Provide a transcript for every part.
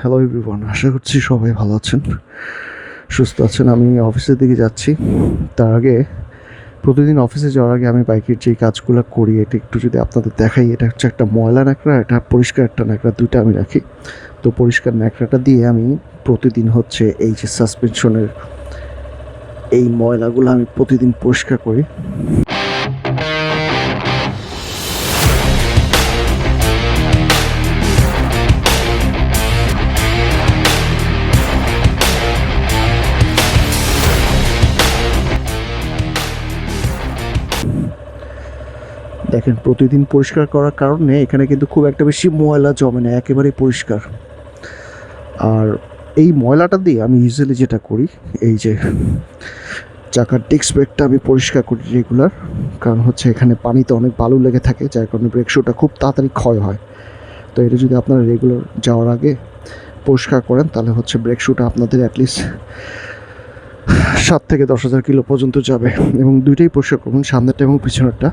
Hello everyone আশা করছি সবাই ভালো আছেন, সুস্থ আছেন। আমি অফিসের দিকে যাচ্ছি। তার আগে প্রতিদিন অফিসে যাওয়ার আগে আমি বাইকের যে কাজগুলো করি, এটা একটু যদি আপনাদের দেখাই। এটা হচ্ছে একটা ময়লা ন্যাকড়া, এটা পরিষ্কার একটা ন্যাকড়া, দুইটা আমি রাখি। তো পরিষ্কার ন্যাকড়াটা দিয়ে আমি প্রতিদিন হচ্ছে এই যে সাসপেনশনের এই ময়লাগুলো আমি প্রতিদিন পরিষ্কার করি। দেখেন, প্রতিদিন পরিষ্কার করার কারণে এখানে কিন্তু খুব একটা বেশি ময়লা জমে না, একেবারেই পরিষ্কার। আর এই ময়লাটা দিয়ে আমি ইউজুয়ালি যেটা করি, এই যে চাকার ডিস্ক ব্রেকটা আমি পরিষ্কার করি রেগুলার, কারণ হচ্ছে এখানে পানিতে অনেক বালু লেগে থাকে, যার কারণে ব্রেক শুটা খুব তাড়াতাড়ি ক্ষয় হয়। তো এটা যদি আপনারা রেগুলার যাওয়ার আগে পরিষ্কার করেন, তাহলে হচ্ছে ব্রেক শুটা আপনাদের অ্যাটলিস্ট সাত থেকে দশ হাজার কিলো পর্যন্ত যাবে। এবং দুইটাই পরিষ্কার করুন সামনেরটা এবং পিছনেরটা।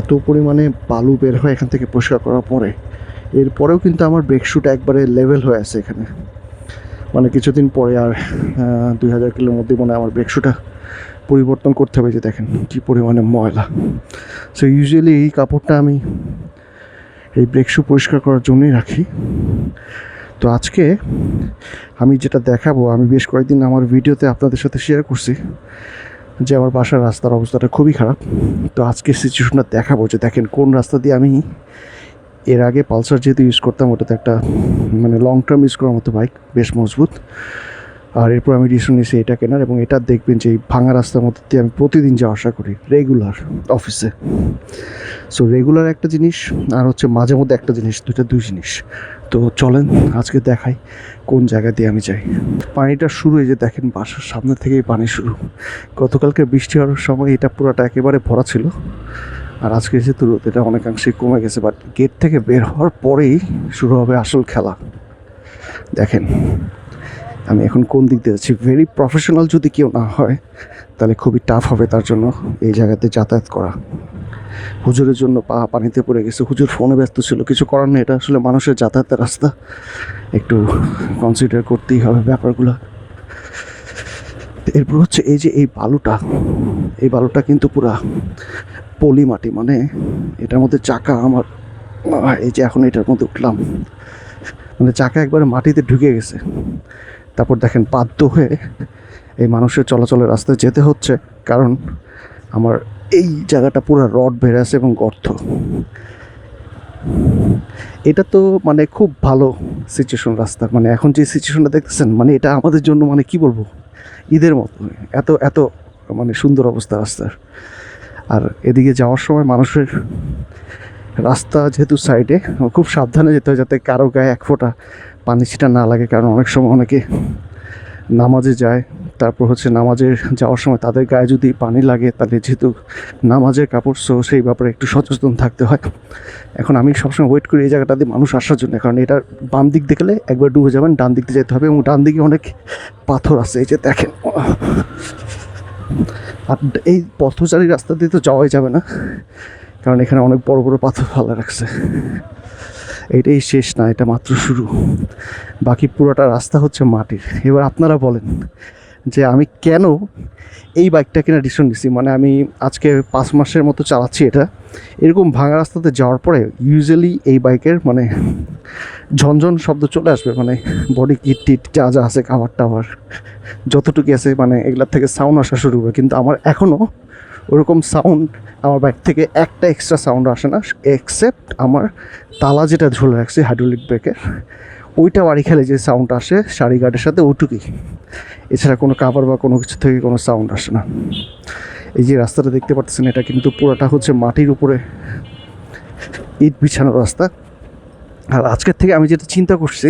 এত পরিমাণে বালু বের হয় এখান থেকে পরিষ্কার করার পরে, এরপরেও কিন্তু আমার ব্রেক শুট একবারে লেভেল হয়ে আছে এখানে। মানে কিছুদিন পরে আর দুই হাজার কিলোর মধ্যে মনে আমার ব্রেক শুটা পরিবর্তন করতে হবে যে দেখেন কী পরিমাণে ময়লা। সো ইউজুয়ালি এই কাপড়টা আমি এই ব্রেক শু পরিষ্কার করার জন্যই রাখি। তো আজকে আমি যেটা দেখাবো, আমি বেশ কয়েকদিন আমার ভিডিওতে আপনাদের সাথে শেয়ার করছি। যে আমার বাসার রাস্তার অবস্থাটা খুবই খারাপ। তো আজকে সিচুয়েশনটা দেখাবো যে দেখেন কোন রাস্তা দিয়ে আমি এর আগে পালসার যেহেতু ইউজ করতাম, ওটাতে একটা মানে লং টার্ম ইউজ করার মতো বাইক বেশ মজবুত। আর এরপর আমি ডিসিশন নিয়েছি এটা কেনার এবং এটা দেখবেন যে এই ভাঙা রাস্তার মধ্যে দিয়ে আমি প্রতিদিন যাওয়া আসা করি রেগুলার অফিসে সো রেগুলার একটা জিনিস আর হচ্ছে মাঝে মধ্যে একটা জিনিস, দুইটা দুই জিনিস। তো চলেন, আজকে দেখাই কোন জায়গা দিয়ে আমি যাই। পানিটা শুরু হয়ে যে দেখেন, বাসার সামনে থেকেই পানি শুরু। গতকালকে বৃষ্টি হওয়ার সময় এটা পুরোটা একেবারে ভরা ছিল। আর আজকে যেহেতু রোদ, এটা অনেকাংশে কমে গেছে বাট গেট থেকে বের হওয়ার পরেই শুরু হবে আসল খেলা। দেখেন আমি এখন কোন দিক দিয়ে যাচ্ছি? ভেরি প্রফেশনাল যদি কেউ না হয়, তাহলে খুবই টাফ হবে তার জন্য এই জায়গাতে যাতায়াত করা। হুজুরের জন্য পা পানিতে পড়ে গেছে। হুজুর ফোনে ব্যস্ত ছিল। কিছু করার নেই। এটা আসলে মানুষের যাতায়াতের রাস্তা। একটু কনসিডার করতেই হবে ব্যাপারগুলো। এরপর হচ্ছে এই যে এই বালুটা এই বালুটা কিন্তু পুরা পলি মাটি মানে এটার মধ্যে চাকা আমার এই যে এখন এটার মধ্যে উঠলাম। মানে চাকা একবারে মাটিতে ঢুকে গেছে। তারপর দেখেন বাধ্য হয়ে এই মানুষের চলাচলের রাস্তায় যেতে হচ্ছে, কারণ আমার এই জায়গাটা পুরো রড বেড়ে আছে এবং গর্ত। এটা তো মানে খুব ভালো সিচুয়েশন রাস্তা। মানে এখন যে সিচুয়েশনটা দেখতেছেন মানে এটা আমাদের জন্য মানে কি বলব? ঈদের মতো। এত এত মানে সুন্দর অবস্থা রাস্তার। আর এদিকে যাওয়ার সময় মানুষের রাস্তা যেহেতু সাইডে খুব সাবধানে যেতে হয় যাতে কারও গায়ে এক ফোঁটা পানি ছিটা না লাগে, কারণ অনেক সময় অনেকে নামাজে যায়, তারপর হচ্ছে নামাজে যাওয়ার সময় তাদের গায়ে যদি পানি লাগে, তাহলে যেহেতু নামাজের কাপড় সো সেই ব্যাপারে একটু সচেতন থাকতে হয়। এখন আমি সবসময় ওয়েট করি এই জায়গাটা দিয়ে মানুষ আসার জন্য, কারণ এটার বাম দিক দেখলে একবার ডুবে যাবেন, ডান দিক দিয়ে যেতে হবে এবং ডান দিকে অনেক পাথর আছে, এই যে দেখেন। আর এই পথচারী রাস্তা দিয়ে তো যাওয়াই যাবে না, কারণ এখানে অনেক বড় বড় পাথর ফালা রাখছে। এটাই শেষ না, এটা মাত্র শুরু। বাকি পুরোটা রাস্তা হচ্ছে মাটির। এবার আপনারা বলেন যে আমি কেন এই বাইকটা কেনা ডিসিশন নিছি? মানে আমি আজকে পাঁচ মাসের মতো চালাচ্ছি এটা। এরকম ভাঙা রাস্তাতে যাওয়ার পরে ইউজুয়ালি এই বাইকের মানে ঝনঝন শব্দ চলে আসবে। মানে বডি কিট টিট যা যা আছে, খাবার টাবার যতটুকু আছে মানে এগুলার থেকে সাউন্ড আসা শুরু হবে। কিন্তু আমার এখনও ওরকম সাউন্ড আমার বাইক থেকে একটা এক্সট্রা সাউন্ড আসে না এক্সেপ্ট আমার তালা যেটা ঝুলে রাখছি হাইড্রোলিক ব্রেকের ওইটা বাড়ি খেলে যে সাউন্ড আসে সারি গার্ডের সাথে ওইটুকুই এছাড়া কোনো কাভার বা কোনো কিছু থেকে কোনো সাউন্ড আসে না। এই যে রাস্তাটা দেখতে পাচ্ছেন, এটা কিন্তু পুরোটা হচ্ছে মাটির উপরে ইট বিছানো রাস্তা। আর আজকের থেকে আমি যেটা চিন্তা করছি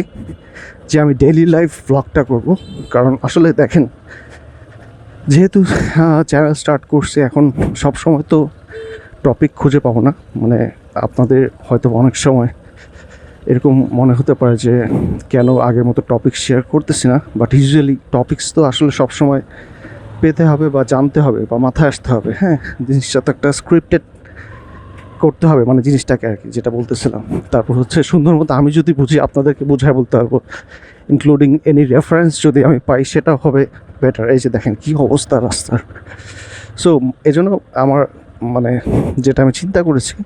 যে আমি ডেইলি লাইফ ব্লগটা করব, কারণ আসলে দেখেন যেহেতু চ্যানেল স্টার্ট করছে, এখন সব সময় তো টপিক খুঁজে পাবো না। মানে আপনাদের হয়তো অনেক সময় এরকম মনে হতে পারে যে, কেন আগের মতো টপিক শেয়ার করতেছি না? বাট ইউজুয়ালি টপিকস তো আসলে সব সময় পেতে হবে বা জানতে হবে বা মাথায় আসতে হবে। হ্যাঁ জিনিসটা তো একটা স্ক্রিপ্টেড করতে হবে মানে জিনিসটাকে আর কি, যেটা বলতেছিলাম। তারপর হচ্ছে সুন্দর মতো আমি যদি বুঝি, আপনাদেরকে বুঝায় বলতে পারব। ইনক্লুডিং এনি রেফারেন্স যদি আমি পাই সেটা হবে বেটার এই যে দেখেন কী অবস্থা রাস্তার। সো এজন্য আমার মানে যেটা আমি চিন্তা করেছি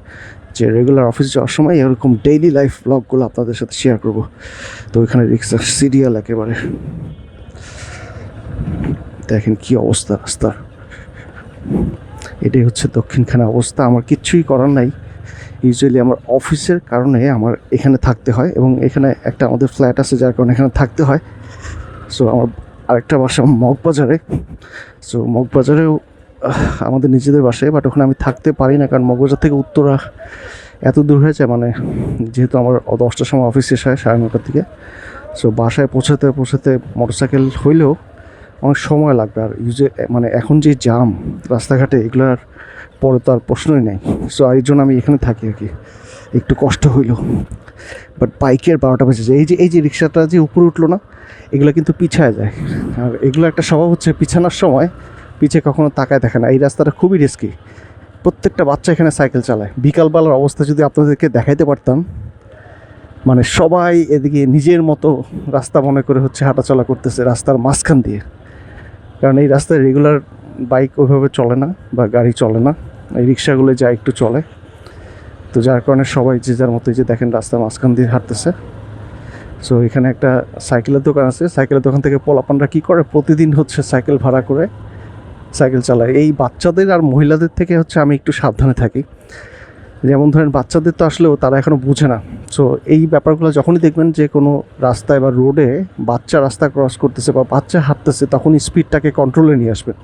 যে রেগুলার অফিস যাওয়ার সময় এরকম ডেইলি লাইফ ব্লগগুলো আপনাদের সাথে শেয়ার করব। তো ওইখানে রিক্সা সিরিয়াল একেবারে। দেখেন কি অবস্থা রাস্তার। এটাই হচ্ছে দক্ষিণখানে অবস্থা। আমার কিচ্ছুই করার নাই। ইউজুয়ালি আমার অফিসের কারণে আমার এখানে থাকতে হয় এবং এখানে একটা আমাদের ফ্ল্যাট আছে, যার কারণে এখানে থাকতে হয়। সো আমার আরেকটা বাসা মগবাজারে। সো মগবাজারেও আমাদের নিজেদের বাসায় বাট ওখানে আমি থাকতে পারি না কারণ মগবাজার থেকে উত্তরা এত দূর হয়েছে মানে যেহেতু আমার দশটার সময় অফিস শেষ হয় সাড়ে নটার দিকে। সো বাসায় পৌঁছাতে পৌঁছাতে মোটরসাইকেল হইলেও অনেক সময় লাগবে। আর ইউজে মানে এখন যে জাম রাস্তাঘাটে, এগুলোর পরে তো আর প্রশ্নই নেই। সো এই জন্য আমি এখানে থাকি আর কি। একটু কষ্ট হইল। বাট বাইকের বারোটা বেজে। যায় এই যে এই যে রিক্সাটা যে উপরে উঠল না, এগুলো কিন্তু পিছায় যায়। আর এগুলো একটা স্বভাব হচ্ছে পিছানোর সময় পিছে কখনো তাকায় দেখে না। এই রাস্তাটা খুবই রিস্কি প্রত্যেকটা বাচ্চা এখানে সাইকেল চালায়। বিকালবেলার অবস্থা যদি আপনাদেরকে দেখাইতে পারতাম মানে সবাই এদিকে নিজের মতো রাস্তা মনে করে হচ্ছে হাঁটাচলা করতেছে রাস্তার মাঝখান দিয়ে। কারণ এই রাস্তায় রেগুলার বাইক ওইভাবে চলে না বা গাড়ি চলে না। এই রিক্সাগুলো যা একটু চলে। তো যার কারণে সবাই যে যার মতো যে দেখেন রাস্তার মাঝখান দিয়ে হাঁটতেছে। সো এখানে একটা সাইকেলের দোকান আছে। সাইকেলের দোকান থেকে পোলাপানরা কী করে? প্রতিদিন হচ্ছে সাইকেল ভাড়া করে সাইকেল চালায়। এই বাচ্চাদের আর মহিলাদের থেকে হচ্ছে আমি একটু সাবধানে থাকি। যেমন ধরেন বাচ্চাদের তো আসলেও তারা এখনও বুঝে না। সো এই ব্যাপারগুলো যখনই দেখবেন যে কোনো রাস্তায় বা রোডে বাচ্চা রাস্তা ক্রস করতেছে বা বাচ্চা হাঁটতেছে, তখন স্পিডটাকে কন্ট্রোলে নিয়ে আসবেন।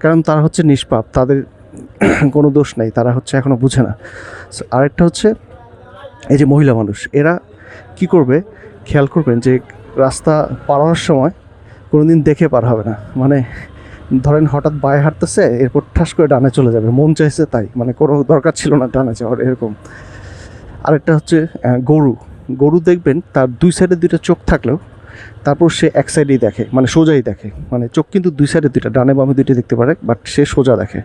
কারণ তারা হচ্ছে নিষ্পাপ, তাদের কোনো দোষ নেই, তারা হচ্ছে এখনও বুঝে না। আরেকটা হচ্ছে এই যে মহিলা মানুষ, এরা কি করবে? খেয়াল করবেন যে রাস্তা পার হওয়ার সময় কোনো দিন দেখে পার হবে না। মানে ধরেন হঠাৎ বায়ে হাঁটতেছে, এরপর ঠাস করে ডানে চলে যাবে। মন চাইছে তাই মানে কোনো দরকার ছিল না ডানে যাওয়ার, এরকম। আরেকটা হচ্ছে গরু। গরু দেখবেন তার দুই সাইডে দুইটা চোখ থাকলেও তারপর সে এক সাইডেই দেখে মানে সোজাই দেখে। মানে চোখ কিন্তু দুই সাইডে দুইটা, ডানে বামে দুইটা দেখতে পারে বাট সে সোজা দেখে।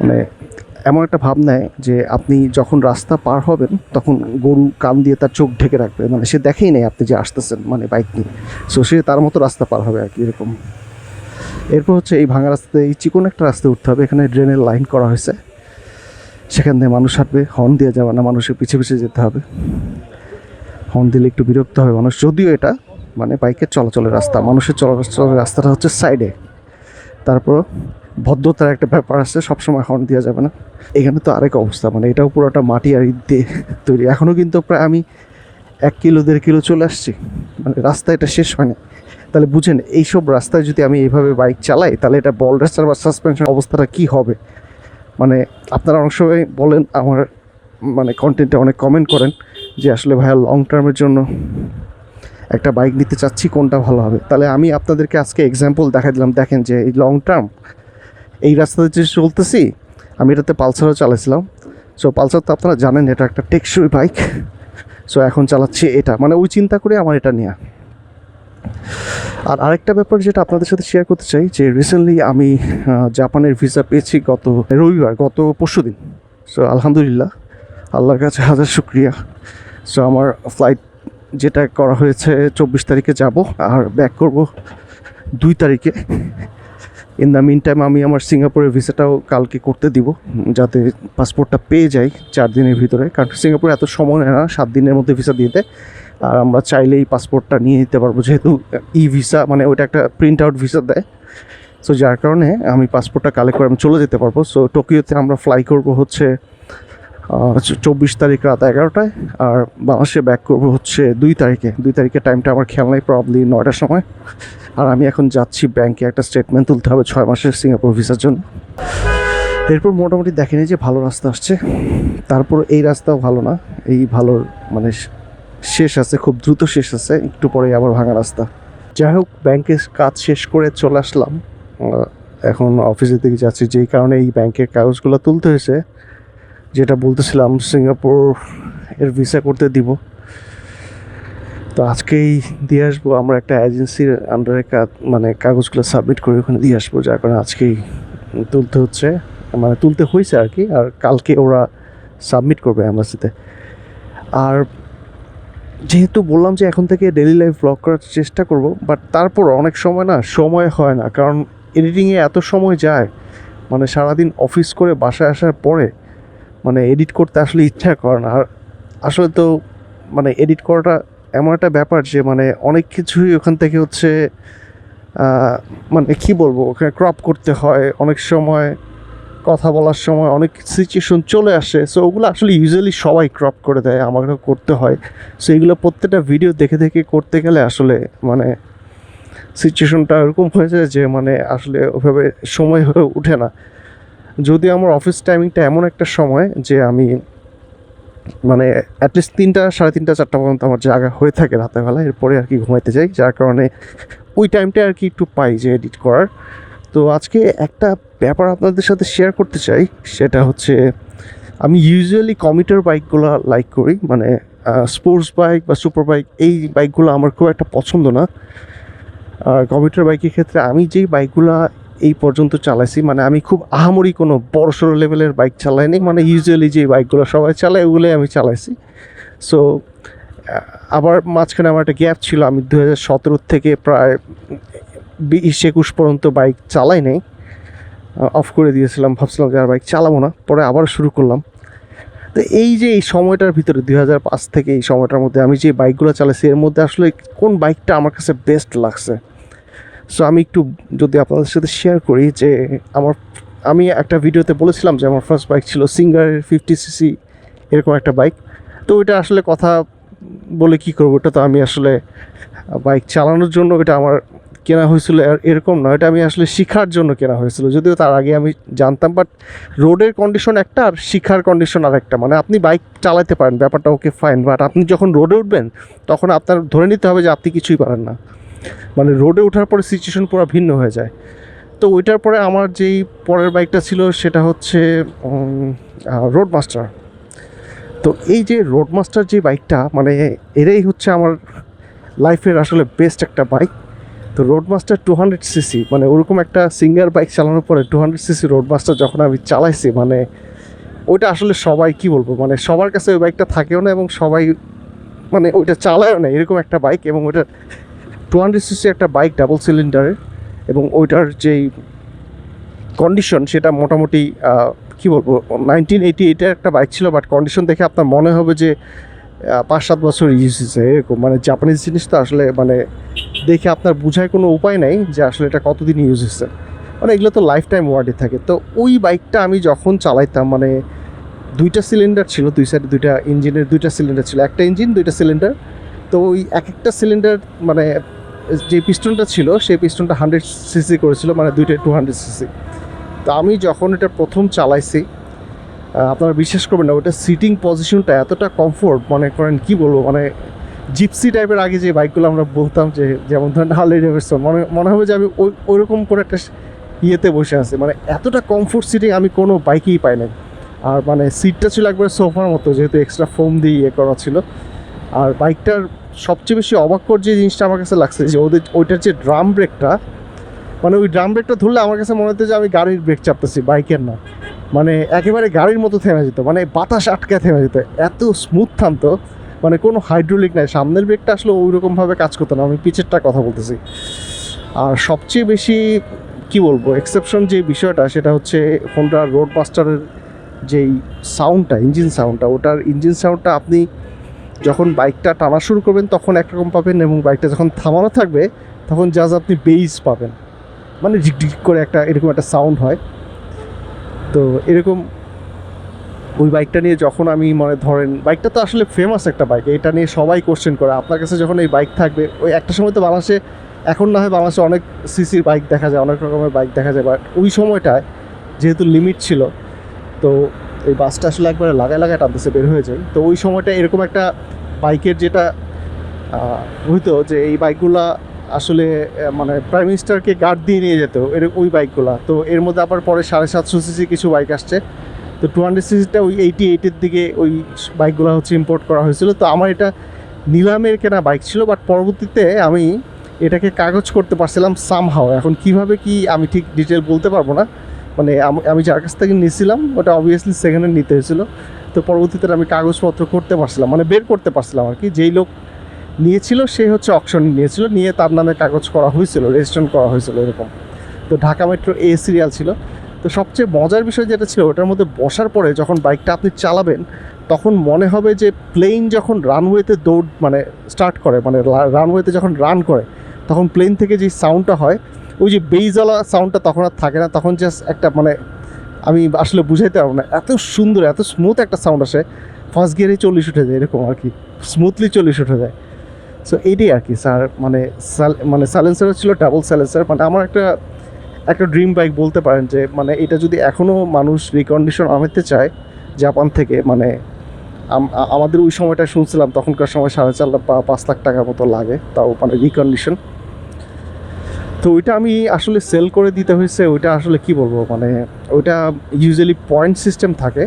মানে এমন একটা ভাব নেয় যে আপনি যখন রাস্তা পার হবেন, তখন গরু কান দিয়ে তার চোখ ঢেকে রাখবে। মানে সে দেখেই নেই আপনি যে আসতেছেন মানে বাইক নিয়ে। সো সে তার মতো রাস্তা পার হবে আর কি এরকম। এরপর হচ্ছে এই ভাঙা রাস্তাতে, এই চিকন একটা রাস্তায় উঠতে হবে। এখানে ড্রেনের লাইন করা হয়েছে। সেখান দিয়ে মানুষ হাঁটবে হর্ন দিয়ে যাবে না, মানুষের পিছিয়ে পিছিয়ে যেতে হবে। হর্ন দিলে একটু বিরক্ত হবে মানুষ, যদিও এটা মানে বাইকের চলাচলের রাস্তা, মানুষের চলাচলের রাস্তাটা হচ্ছে সাইডে তারপর ভদ্রতার একটা ব্যাপার আছে, সবসময় হর্ন দেওয়া যাবে না। এখানে তো আরেক অবস্থা মানে এটাও পুরোটা মাটি আর ইট দিয়ে তৈরি। এখনও কিন্তু প্রায় আমি এক কিলো, দেড় কিলো চলে আসছি। মানে রাস্তা এটা শেষ হয় না তাহলে বুঝেন, এইসব রাস্তায় যদি আমি এইভাবে বাইক চালাই, তাহলে এটা বল রেস্টার বা সাসপেনশন অবস্থাটা কী হবে? মানে আপনারা অনেক সময় বলেন, আমার মানে কন্টেন্টে অনেক কমেন্ট করেন যে, আসলে ভাইয়া লং টার্মের জন্য একটা বাইক নিতে চাচ্ছি, কোনটা ভালো হবে? তাহলে আমি আপনাদেরকে আজকে এক্সাম্পল দেখা দিলাম। দেখেন যে এই লং টার্ম এই রাস্তাতে যে চলতেছি, আমি এটাতে পালসারও চালাইছিলাম। সো পালসার তো আপনারা জানেন, এটা একটা টেকসই বাইক সো এখন চালাচ্ছি এটা। মানে ওই চিন্তা করে আমার এটা নেওয়া আর আরেকটা ব্যাপার যেটা আপনাদের সাথে শেয়ার করতে চাই, যে রিসেন্টলি আমি জাপানের ভিসা পেয়েছি গত রবিবার, গত পরশু দিন সো আলহামদুলিল্লাহ, আল্লাহর কাছে হাজার শুক্রিয়া। সো আমার ফ্লাইট যেটা করা হয়েছে, চব্বিশ তারিখে যাব আর ব্যাক করব দুই তারিখে। ইন দ্য মিন টাইম আমি আমার সিঙ্গাপুরের ভিসাটাও কালকে করতে দিব, যাতে পাসপোর্টটা পেয়ে যাই চার দিনের ভিতরে। কারণ সিঙ্গাপুরে এত সময় নেয় না, সাত দিনের মধ্যে ভিসা দিয়ে দেয়। আর আমরা চাইলেই পাসপোর্টটা নিয়ে নিতে পারব, যেহেতু ই ভিসা মানে ওইটা একটা প্রিন্ট আউট ভিসা দেয়। সো যার কারণে আমি পাসপোর্টটা কালেক্ট করে আমি চলে যেতে পারব। সো টোকিওতে আমরা ফ্লাই করব হচ্ছে চব্বিশ তারিখ রাত এগারোটায়, আর বাংলাদেশে ব্যাক করব হচ্ছে দুই তারিখে। দুই তারিখে টাইমটা আমার খেয়াল নাই প্রবলি নয়টার সময়। আর আমি এখন যাচ্ছি ব্যাংকে একটা স্টেটমেন্ট তুলতে হবে ছয় মাসের সিঙ্গাপুর ভিসার জন্য। এরপর মোটামুটি দেখেনি যে ভালো রাস্তা আসছে। তারপর এই রাস্তাও ভালো না, এই ভালো মানে শেষ আছে, খুব দ্রুত শেষ আছে, একটু পরে আবার ভাঙা রাস্তা। যাই হোক ব্যাংকের কাজ শেষ করে চলে আসলাম। এখন অফিসের দিকে যাচ্ছি, যেই কারণে এই ব্যাংকের কাগজগুলো তুলতে হয়েছে। যেটা বলতেছিলাম, সিঙ্গাপুর এর ভিসা করতে দিব। তো আজকেই দিয়ে আসব, আমরা একটা এজেন্সির আন্ডারে মানে কাগজগুলো সাবমিট করে ওখানে দিয়ে আসব, যার কারণে আজকেই তুলতে হচ্ছে। মানে তুলতে হয়েছে আর কি, আর কালকে ওরা সাবমিট করবে অ্যাম্বাসিতে আর যেহেতু বললাম যে এখন থেকে ডেলি লাইফ ব্লগ করার চেষ্টা করব বাট তারপর অনেক সময় না, সময় হয় না। কারণ এডিটিংয়ে এত সময় যায় মানে সারাদিন অফিস করে বাসায় আসার পরে মানে এডিট করতে আসলে ইচ্ছা করে না। আর আসলে তো মানে এডিট করাটা এমন একটা ব্যাপার যে মানে অনেক কিছুই ওখান থেকে হচ্ছে মানে কি বলব, ওখানে ক্রপ করতে হয়, অনেক সময় কথা বলার সময় অনেক সিচুয়েশন চলে আসে। সো ওগুলো আসলে ইউজুয়ালি সবাই ক্রপ করে দেয়, আমাকেও করতে হয়। সো এগুলো প্রত্যেকটা ভিডিও দেখে দেখে করতে গেলে আসলে মানে সিচুয়েশনটা এরকম হয়ে যায় যে মানে আসলে ওভাবে সময় হয়ে ওঠে না। যদি আমার অফিস টাইমিংটা এমন একটা সময় যে আমি মানে অ্যাটলিস্ট তিনটা, সাড়ে তিনটা, চারটা পর্যন্ত আমার জায়গা হয়ে থাকে রাতের বেলা, এরপরে আর কি ঘুমাইতে যাই, যার কারণে ওই টাইমটা আর কি একটু পাই যে এডিট করার। তো আজকে একটা ব্যাপার আপনাদের সাথে শেয়ার করতে চাই, সেটা হচ্ছে আমি ইউজুয়ালি কমিটার বাইকগুলো লাইক করি মানে স্পোর্টস বাইক বা সুপার বাইক এই বাইকগুলো আমার খুব একটা পছন্দ না। আর কমিটার বাইকের ক্ষেত্রে আমি যেই বাইকগুলো এই পর্যন্ত চালাইছি। মানে আমি খুব আহামরি কোনো বড় সড়ো লেভেলের বাইক চালাইনি। মানে ইউজুয়ালি যে বাইকগুলো সবাই চালায়, ওগুলোই আমি চালাইছি। সো আবার মাঝখানে আমার একটা গ্যাপ ছিল। আমি দু হাজার সতেরো থেকে প্রায় বিশ একুশ পর্যন্ত বাইক চালাই নাই। অফ করে দিয়েছিলাম। ভাবছিলাম যে আর বাইক চালাবো না। পরে আবার শুরু করলাম। তো এই যে এই সময়টার ভিতরে, দুই হাজার পাঁচ থেকে এই সময়টার মধ্যে আমি যে বাইকগুলো চালাইছি, এর মধ্যে আসলে কোন বাইকটা আমার কাছে বেস্ট লাগছে? সো আমি একটু যদি আপনাদের সাথে শেয়ার করি যে আমার, আমি একটা ভিডিওতে বলেছিলাম যে আমার ফার্স্ট বাইক ছিল সিঙ্গার ফিফটি সিসি এরকম একটা বাইক তো ওইটা আসলে কথা বলে কি করব ওটা তো আমি আসলে বাইক চালানোর জন্য এটা আমার কেনা হয়েছিল এরকম নয়, এটা আমি আসলে শিখার জন্য কেনা হয়েছিল। যদিও তার আগে আমি জানতাম বাট রোডের কন্ডিশন একটা আর শিখার কন্ডিশন আর একটা মানে আপনি বাইক চালাতে পারেন, ব্যাপারটা ওকে ফাইন বাট আপনি যখন রোডে উঠবেন, তখন আপনার ধরে নিতে হবে যে আপনি কিছুই পারেন না। মানে রোডে ওঠার পরে সিচুয়েশন পুরো ভিন্ন হয়ে যায়। তো ওইটার পরে আমার যেই পরের বাইকটা ছিল সেটা হচ্ছে রোড মাস্টার তো এই যে রোড মাস্টার যে বাইকটা মানে এটাই হচ্ছে আমার লাইফের আসলে বেস্ট একটা বাইক তো Road Master two hundred CC মানে ওরকম একটা সিঙ্গার বাইক চালানোর পরে two hundred CC Road Master যখন আমি চালাইছি মানে ওইটা আসলে সবাই, কি বলব মানে সবার কাছে ওই বাইকটা থাকেও না এবং সবাই মানে ওইটা চালায়ও না, এরকম একটা বাইক এবং ওইটা টু হান্ড্রেড সিসি একটা বাইক ডাবল সিলিন্ডারের এবং ওইটার যেই কন্ডিশন সেটা মোটামুটি কী বলব, নাইনটিন এইটি এইটার একটা বাইক ছিল, বাট কন্ডিশন দেখে আপনার মনে হবে যে পাঁচ সাত বছর ইউজ হয়েছে এরকম মানে জাপানিজ জিনিস তো আসলে মানে দেখে আপনার বোঝায় কোনো উপায় নাই যে আসলে এটা কতদিন ইউজ হয়েছে। মানে এগুলো তো লাইফ টাইম ওয়ার্ডে থাকে। তো ওই বাইকটা আমি যখন চালাইতাম মানে দুইটা সিলিন্ডার ছিল, দুই সাইডে দুইটা ইঞ্জিনের দুইটা সিলিন্ডার ছিল, একটা ইঞ্জিন দুইটা সিলিন্ডার তো ওই এক একটা সিলিন্ডার মানে যে পিস্টনটা ছিল, সেই পিস্টনটা হান্ড্রেড সিসি করেছিল মানে দুইটা টু হান্ড্রেড সিসি তো আমি যখন এটা প্রথম চালাইছি আপনারা বিশ্বাস করবেন না, ওটা সিটিং পজিশনটা এতটা কমফোর্ট মনে করেন, কি বলব মানে জিপসি টাইপের আগে যে বাইকগুলো আমরা বলতাম, যে যেমন ধরেন হার্লি ডেভিডসন মনে মনে হবে যে আমি ওই, ওইরকম করে একটা ইয়েতে বসে আছি। মানে এতটা কমফোর্ট সিটিং আমি কোনো বাইকেই পাই নাই। আর মানে সিটটা ছিল একবারে সোফার মতো, যেহেতু এক্সট্রা ফোম দিয়ে ইয়ে করা ছিল। আর বাইকটার সবচেয়ে বেশি অবাককর যে জিনিসটা আমার কাছে লাগছে, যে ওদের, ওইটার যে ড্রাম ব্রেকটা মানে ওই ড্রাম ব্রেকটা ধরলে আমার কাছে মনে হতো যে আমি গাড়ির ব্রেক চাপতেছি বাইকের না। মানে একেবারে গাড়ির মতো থেমে যেত মানে বাতাস আটকে থেমে যেত, এত স্মুথ থামতো মানে কোনো হাইড্রোলিক নাই। সামনের ব্রেকটা আসলে ওই রকমভাবে কাজ করতো না, আমি পিছেরটা কথা বলতেছি। আর সবচেয়ে বেশি, কি বলব এক্সেপশন যে বিষয়টা, সেটা হচ্ছে হোন্ডা রোড মাস্টারের যেই সাউন্ডটা ইঞ্জিন সাউন্ডটা ওটার ইঞ্জিন সাউন্ডটা আপনি যখন বাইকটা টানা শুরু করবেন, তখন একরকম পাবেন এবং বাইকটা যখন থামানো থাকবে, তখন জাস্ট আপনি বেইস পাবেন। মানে ঝিকঝিক করে একটা এরকম একটা সাউন্ড হয়। তো এরকম ওই বাইকটা নিয়ে যখন আমি মানে ধরেন, বাইকটা তো আসলে ফেমাস একটা বাইক, এটা নিয়ে সবাই কোশ্চেন করে। আপনার কাছে যখন এই বাইক থাকবে, ওই একটা সময় তো বাংলাদেশে, এখন না হয় বাংলাদেশে অনেক সিসির বাইক দেখা যায়, অনেক রকমের বাইক দেখা যায় বাট ওই সময়টায় যেহেতু লিমিট ছিল, তো এই বাসটা আসলে একবারে লাগায় লাগায় টানতেছে, বের হয়ে যায়। তো ওই সময়টা এরকম একটা বাইকের যেটা হইতো যে এই বাইকগুলা আসলে মানে প্রাইম মিনিস্টারকে গার্ড দিয়ে নিয়ে যেত, এর, ওই বাইকগুলা। তো এর মধ্যে আবার পরে সাড়ে সাতশো সিসি কিছু বাইক আসছে। তো টু হান্ড্রেড সিসিটা ওই এইটি এইটের দিকে ওই বাইকগুলো হচ্ছে ইম্পোর্ট করা হয়েছিল। তো আমার এটা নিলামের কেনা বাইক ছিল বাট পরবর্তীতে আমি এটাকে কাগজ করতে পারছিলাম সাম সামহাও এখন কীভাবে কি আমি ঠিক ডিটেল বলতে পারব না। মানে আমি যার কাছ থেকে নিয়েছিলাম, ওটা অবভিয়াসলি হ্যান্ড নিতে হয়েছিল। তো পরবর্তীতে আমি কাগজপত্র করতে পারছিলাম মানে বের করতে পারছিলাম আর কি। যেই লোক নিয়েছিল, সে হচ্ছে অকশন নিয়েছিল, নিয়ে তার নামে কাগজ করা হয়েছিল রেজিস্ট্রেশন করা হয়েছিল এরকম। তো ঢাকা মেট্রো এ সিরিয়াল ছিল। তো সবচেয়ে মজার বিষয় যেটা ছিল, ওটার মধ্যে বসার পরে যখন বাইকটা আপনি চালাবেন, তখন মনে হবে যে প্লেন যখন রানওয়েতে দৌড় মানে স্টার্ট করে মানে রানওয়েতে যখন রান করে, তখন প্লেন থেকে যে সাউন্ডটা হয় ওই যে বেইজওয়ালা সাউন্ডটা তখন আর থাকে না, তখন জাস্ট একটা মানে আমি আসলে বুঝাইতে পারব না, এত সুন্দর, এত স্মুথ একটা সাউন্ড আসে। ফার্স্ট গিয়ারে চল্লিশ উঠে যায়, এরকম আর কি। স্মুথলি চল্লিশ উঠে যায়। সো এটাই আর কি স্যার মানে মানে সাইলেন্সারও ছিল ডাবল সাইলেন্সার মানে আমার একটা একটা ড্রিম বাইক বলতে পারেন যে মানে এটা যদি এখনও মানুষ রিকন্ডিশন আনাতে চায় জাপান থেকে মানে আমাদের ওই সময়টা শুনছিলাম, তখনকার সময় সাড়ে চার লাখ বা পাঁচ লাখ টাকার মতো লাগে, তাও মানে রিকন্ডিশন তো ওইটা আমি আসলে সেল করে দিতে হয়েছে, ওইটা আসলে কি বলব মানে ওইটা ইউজুয়ালি পয়েন্ট সিস্টেম থাকে।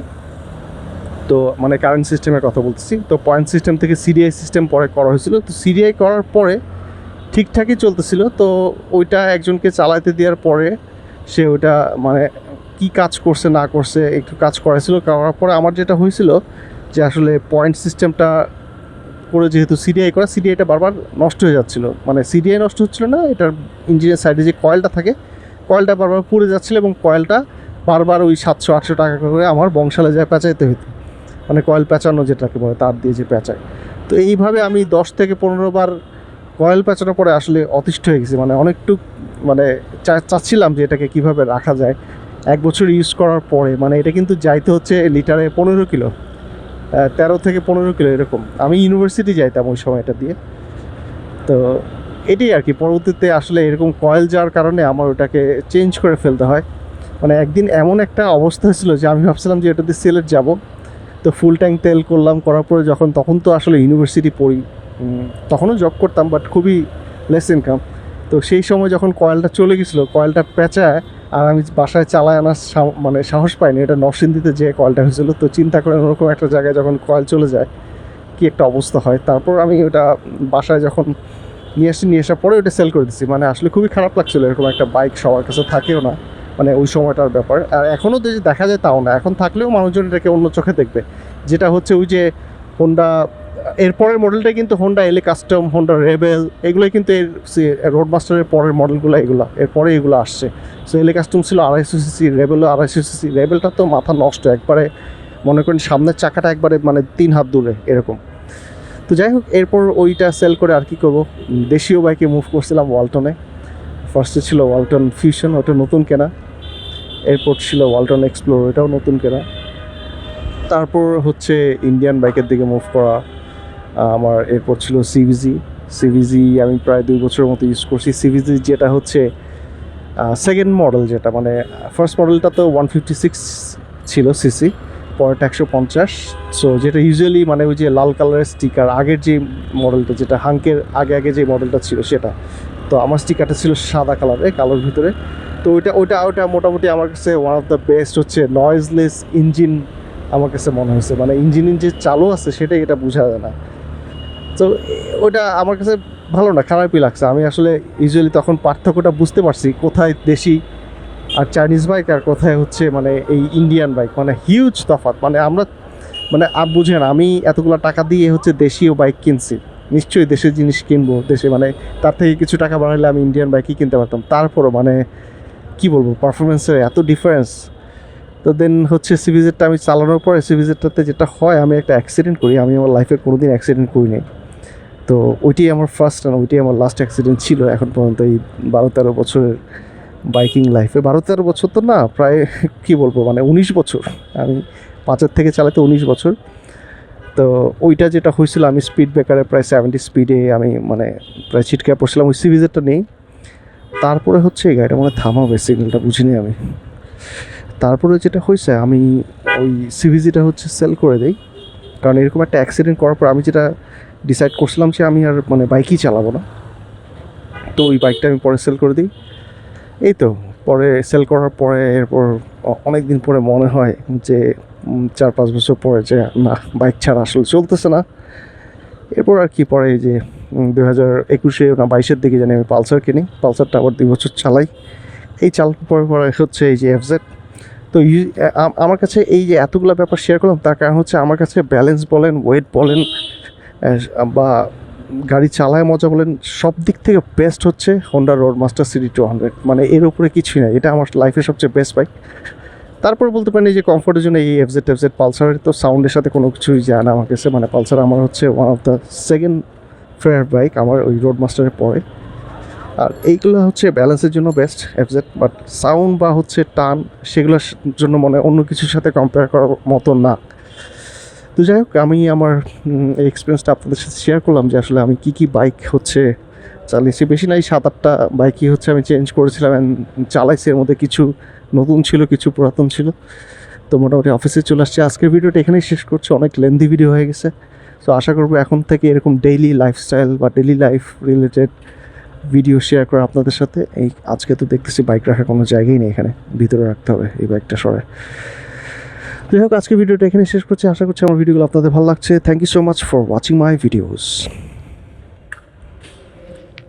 তো মানে কারেন্ট সিস্টেমের কথা বলতেছি, তো পয়েন্ট সিস্টেম থেকে সিডিআই সিস্টেম পরে করা হয়েছিল। তো সিডিআই করার পরে ঠিকঠাকই চলতেছিল, তো ওইটা একজনকে চালাতে দেওয়ার পরে সে ওইটা মানে কি কাজ করছে, না করছে, একটু কাজ করেছিল করার পরে আমার যেটা হয়েছিল যে আসলে পয়েন্ট সিস্টেমটা করে যেহেতু সিডিআই করা সিডিআইটা বারবার নষ্ট হয়ে যাচ্ছিল। মানে সিডিআই নষ্ট হচ্ছিল না, এটার ইঞ্জিনের সাইডে যে কয়েলটা থাকে কয়েলটা বারবার পুড়ে যাচ্ছিল এবং কয়েলটা বারবার ওই সাতশো, আটশো টাকা করে আমার বংশালে যায় পেঁচাইতে হতো মানে কয়েল পেঁচানো যেটাকে বলে, তার দিয়ে যে পেঁচায়। তো এইভাবে আমি দশ থেকে পনেরো বার কয়েল পেঁচানোর পরে আসলে অতিষ্ঠ হয়ে গেছি। মানে অনেকটু মানে চাচ্ছিলাম যে এটাকে কীভাবে রাখা যায়। এক বছর ইউজ করার পরে মানে এটা কিন্তু যাইতে হচ্ছে লিটারে পনেরো কিলো। তেরো থেকে পনেরো কিলো এরকম। আমি ইউনিভার্সিটি যাইতাম ওই সময়টা দিয়ে। তো এটাই আর কি, পরবর্তীতে আসলে এরকম কয়েল যাওয়ার কারণে আমার ওটাকে চেঞ্জ করে ফেলতে হয়। মানে একদিন এমন একটা অবস্থা হয়েছিল যে আমি ভাবছিলাম যে এটাতে সিলেট যাব। তো ফুল ট্যাঙ্ক তেল করলাম, করার পরে যখন, তখন তো আসলে ইউনিভার্সিটি পড়ি। তখনও জব করতাম বাট খুবই লেস ইনকাম তো সেই সময় যখন কয়েলটা চলে গেছিল কয়েলটা পেঁচায় আর আমি বাসায় চালায় আনার মানে সাহস পাইনি, এটা নরসিংদীতে যে কয়েলটা হয়েছিল, তো চিন্তা করেন ওরকম একটা জায়গায় যখন কয়েল চলে যায়, কি একটা অবস্থা হয়। তারপর আমি ওটা বাসায় যখন নিয়ে আসি, নিয়ে আসার পরে ওটা সেল করে দিচ্ছি মানে আসলে খুবই খারাপ লাগছিল, এরকম একটা বাইক সবার কাছে থাকেও না মানে ওই সময়টার ব্যাপার। আর এখনও যে দেখা যায় তাও না, এখন থাকলেও মানুষজন এটাকে অন্য চোখে দেখবে। যেটা হচ্ছে ওই যে হোন্ডা এরপরের মডেলটাই কিন্তু হোন্ডা এলে কাস্টম হোন্ডা রেবেল এগুলোই কিন্তু এর রোড মাস্টারের পরের মডেলগুলো এগুলো, এরপরে এগুলো আসছে। সো এলে কাস্টম ছিল আড়াইশো সিসি রেবেলও আড়াইশো সিসি রেবেলটা তো মাথা নষ্ট একবারে, মনে করেন সামনের চাকাটা একবারে মানে তিন হাত দূরে, এরকম। তো যাই হোক, এরপর ওইটা সেল করে আর কি করব? দেশীয় বাইকে মুভ করছিলাম ওয়ালটনে ফার্স্টে ছিল ওয়ালটন ফিউশন ওটা নতুন কেনা। এরপর ছিল ওয়ালটন এক্সপ্লোর ওটাও নতুন কেনা। তারপর হচ্ছে ইন্ডিয়ান বাইকের দিকে মুভ করা। আমার এরপর ছিল সিভিজি সিভিজি আমি প্রায় দুই বছরের মতো ইউজ করছি। সিভিজি যেটা হচ্ছে সেকেন্ড মডেল যেটা মানে ফার্স্ট মডেলটা তো ওয়ান ফিফটি সিক্স ছিল সিসি পরেরটা একশো পঞ্চাশ। সো যেটা ইউজুয়ালি মানে ওই যে লাল কালারের স্টিকার আগের যে মডেলটা যেটা হাঙ্কের আগে আগে যে মডেলটা ছিল সেটা। তো আমার স্টিকারটা ছিল সাদা কালারে, কালোর ভিতরে। তো ওইটা ওইটা ওইটা মোটামুটি আমার কাছে ওয়ান অফ দ্য বেস্ট হচ্ছে নয়েজলেস ইঞ্জিন আমার কাছে মনে হয়েছে। মানে ইঞ্জিন যে চালু আছে সেটাই এটা বোঝা যায় না। তো ওটা আমার কাছে ভালো না, খারাপই লাগছে। আমি আসলে ইউজুয়ালি তখন পার্থক্যটা বুঝতে পারছি, কোথায় দেশি আর চাইনিজ বাইক আর কোথায় হচ্ছে মানে এই ইন্ডিয়ান বাইক মানে হিউজ তফাৎ। মানে আমরা মানে আপ বুঝেন আমি এতগুলো টাকা দিয়ে হচ্ছে দেশীয় বাইক কিনছি। নিশ্চয়ই দেশের জিনিস কিনবো, দেশে মানে তার থেকে কিছু টাকা বাড়ালে আমি ইন্ডিয়ান বাইকই কিনতে পারতাম। তারপরও মানে কি বলব পারফরমেন্সের এত ডিফারেন্স তো দেন হচ্ছে সিভিজেটটা আমি চালানোর পরে সিভিজেটটাতে যেটা হয়, আমি একটা অ্যাক্সিডেন্ট করি, আমি আমার লাইফে কোনোদিন অ্যাক্সিডেন্ট করি করিনি। তো ওইটাই আমার ফার্স্ট আর ওইটাই আমার লাস্ট অ্যাক্সিডেন্ট ছিল এখন পর্যন্ত এই বারো তেরো বছরের বাইকিং লাইফে বারো তেরো বছর তো না, প্রায় কি বলব মানে উনিশ বছর। আমি পাঁচের থেকে চালাতে উনিশ বছর। তো ওইটা যেটা হয়েছিল, আমি স্পিড ব্রেকারে প্রায় সেভেন্টি স্পিডে আমি মানে প্রায় ছিটকে পড়ছিলাম, ওই সিভিজেটটা নেই। তারপরে হচ্ছে এই গাড়িটা মানে থামাবে সিগন্যালটা বুঝিনি আমি। তারপরে যেটা হয়েছে, আমি ওই সিভিজিটা হচ্ছে সেল করে দিই। কারণ এরকম একটা অ্যাক্সিডেন্ট করার পর আমি যেটা ডিসাইড করছিলাম যে আমি আর মানে বাইকই চালাবো না। তো ওই বাইকটা আমি পরে সেল করে দিই। এই তো, পরে সেল করার পরে এরপর অনেক দিন পরে মনে হয় যে চার পাঁচ বছর পরে যে, না বাইক ছাড়া আসলে চলতেছে না। এরপর আর কি পরে যে দু হাজার একুশে না বাইশের দিকে জানি আমি পালসার কিনি। পালসারটা আবার দুই বছর চালাই। এই চালানোর পরে পরে হচ্ছে এই যে এফজেড তো আমার কাছে এই যে এতগুলো ব্যাপার শেয়ার করলাম, তার কারণ হচ্ছে আমার কাছে ব্যালেন্স বলেন ওয়েট বলেন বা গাড়ি চালায় মজা বলেন, সব দিক থেকে বেস্ট হচ্ছে Honda Road Master city two hundred মানে এর উপরে কিছুই নাই, এটা আমার লাইফের সবচেয়ে বেস্ট বাইক তারপর বলতে পারেন যে কমফোর্টের জন্য এই এফজেড এফজেড পালসারের তো সাউন্ডের সাথে কোনো কিছুই যায় না আমার কাছে। মানে পালসার আমার হচ্ছে one of the second fair bike আমার ওই রোড মাস্টারের পরে। আর এইগুলো হচ্ছে ব্যালেন্সের জন্য বেস্ট এফজেড বাট সাউন্ড বা হচ্ছে টান, সেগুলোর জন্য মনে অন্য কিছুর সাথে কম্পেয়ার করার মতো না। তো যাই হোক, আমি আমার এক্সপিরিয়েন্সটা আপনাদের সাথে শেয়ার করলাম যে আসলে আমি কী কী বাইক হচ্ছে চালিয়েছি। বেশি নাই সাত আটটা বাইকই হচ্ছে আমি চেঞ্জ করেছিলাম and চালাইছি। এর মধ্যে কিছু নতুন ছিল, কিছু পুরাতন ছিল। তো মোটামুটি অফিসে চলে আসছে। আজকের ভিডিওটা এখানেই শেষ করছি। অনেক লেন্দি ভিডিও হয়ে গেছে। তো আশা করব এখন থেকে এরকম ডেইলি লাইফস্টাইল বা daily life related video share করা আপনাদের সাথে। এই আজকে তো দেখতেছি বাইক রাখার কোনো জায়গাই নেই এখানে। ভিতরে রাখতে হবে এই বাইকটা সরে যাই হোক আজকে ভিডিওটা এখানে শেষ করছি। আশা করছি আমার ভিডিওগুলো আপনাদের ভালো লাগছে। Thank you so much for watching my videos